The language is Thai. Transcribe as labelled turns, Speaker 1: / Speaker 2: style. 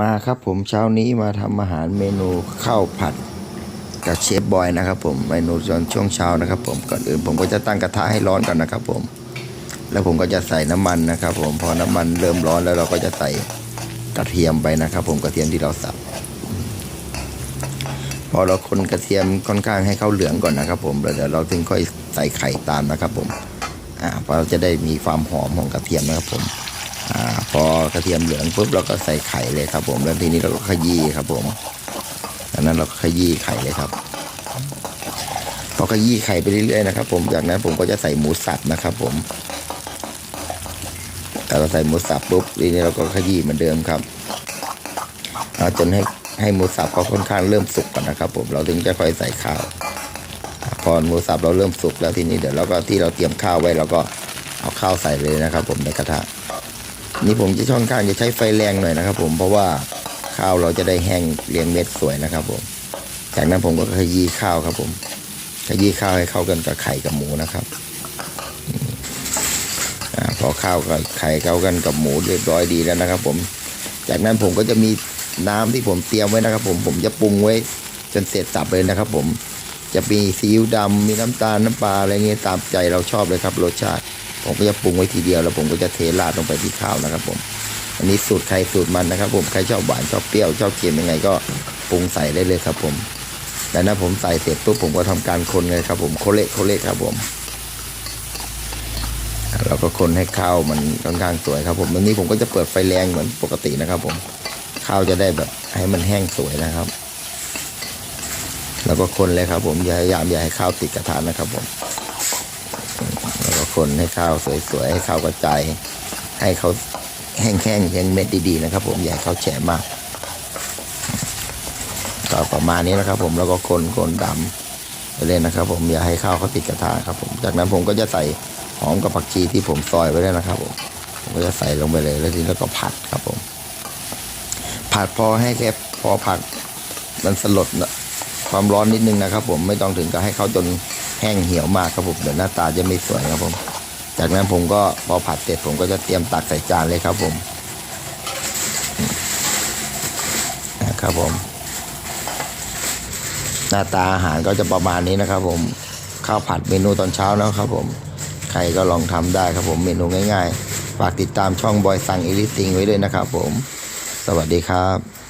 Speaker 1: มาครับผมเช้านี้มาทำอาหารเมนูข้าวผัดกับเชฟบอยนะครับผมเมนูตอนช่วงเช้านะครับ ผมก่อนอื่นผมก็จะตั้งกระทะให้ร้อนก่อนนะครับ ผม แล้วผมก็จะใส่น้ำมันนะครับ ผมพอน้ำมันเริ่มร้อนแล้วเราก็จะใส่กระเทียมไปนะครับ ผมกระเทียมที่เราสับพอเราคนกระเทียมค่อนข้างให้เข้าเหลืองก่อนนะครับ ผมแล้วเดี๋ยวเราถึงค่อยใส่ไข่ตามนะครับ ผมอ่าเพราะเราจะได้มีความหอมของกระเทียมนะครับผม อพอกระเทียมเหลืองปุ๊บเราก็ใส่ไข่เลยครับ ผมแล้วทีนี้เราก็ขยี้ครับ ผมจากนั้นเราก็ขยี้ไข่เลยครับพอขยี้ไข่ไปเรื่อยๆนะครับ ผมจากนั้นผมก็จะใส่หมูสับนะครับ ผมแต่เราใส่หมูสับปุ๊บทีนี้เราก็ขยี้เหมือนเดิมครับเอาจนให้ให้หมูสับเขาค่อนข้างเริ่มสุกก่อนนะครับ ผมเราถึงจะค่อยใส่ข้าวพอหมูสับเราเริ่มสุกแล้วทีนี้เดี๋ยวเราก็ที่เราเตรียมข้าวไว้เราก็เอาข้าวใส่เลยนะครับ ผมในกระทะ นี่ผมจะช่องข้างจะใช้ไฟแรงหน่อยนะครับ ผมเพราะว่าข้าวเราจะได้แห้งเรียงเม็ดสวยนะครับ ผม จากนั้นผมก็ขยี้ข้าวครับ ผมขยี้ข้าวให้เข้ากันกับไข่กับหมูนะครับอพอข้าวกับไข่เข้ากันกับหมูเรียบร้อยดีแล้วนะครับ ผม จากนั้นผมก็จะมีน้ำที่ผมเตรียมไว้นะครับ ผมผมจะปรุงไว้จนเสร็จสับเลยนะครับ ผมจะมีซีอิ๊วดำมีน้ำตาลน้ำปลาอะไรเงี้ยตามใจเราชอบเลยครับ รสชาติ ผมก็จะปรุงไว้ทีเดียวแล้วผมก็จะเทราดลงไปที่ข้าวนะครับ ผม อันนี้สูตรใครสูตรมันนะครับ ผมใครชอบหวานชอบเปรี้ยวชอบเค็มยังไงก็ปรุงใส่ได้เลยครับ ผมแต่นั้นผมใส่เสร็จปุ๊บผมก็ทำการคนเลยครับ ผมโคเละโคเละครับ ผมเราก็คนให้ข้าวมันค่อนข้างสวยครับ ผมวันนี้ผมก็จะเปิดไฟแรงเหมือนปกตินะครับ ผมข้าวจะได้แบบให้มันแห้งสวยนะครับ แล้วก็คนเลยครับ ผมอย่าพยายามอย่าให้ข้าวติดกระทะนะครับ ผม คนให้ข้าวสวยๆให้ข้าวกระจายให้เขาแห้งๆยังเม็ดดีๆนะครับ ผมอย่าให้เขาแฉะมากก็ประมาณนี้นะครับ ผมแล้วก็คนคนดำไปเลยนะครับ ผมอย่าให้ข้าวเขาติดกระทะครับ ผมจากนั้นผมก็จะใส่หอมกับผักชีที่ผมซอยไว้แล้วนะครับ ผมผมก็จะใส่ลงไปเลยแล้วทีนี้แล้วก็ผัดครับผม ผัดพอให้แค่พอผัดมันสลดนะความร้อนนิดนึงนะครับ ผมไม่ต้องถึงกับให้เขาจนแห้งเหี่ยวมากครับผมเดี๋ยวหน้าตาจะไม่สวยครับผม จากนั้นผมก็พอผัดเสร็จผมก็จะเตรียมตักใส่จานเลยครับผมนะครับผม หน้าตาอาหารก็จะประมาณนี้นะครับ ผมข้าวผัดเมนูตอนเช้านะครับ ผมใครก็ลองทำได้ครับ ผมเมนูง่ายๆฝากติดตามช่องบอยสั่งอิลิติงไว้ด้วยนะครับ ผม สวัสดีครับ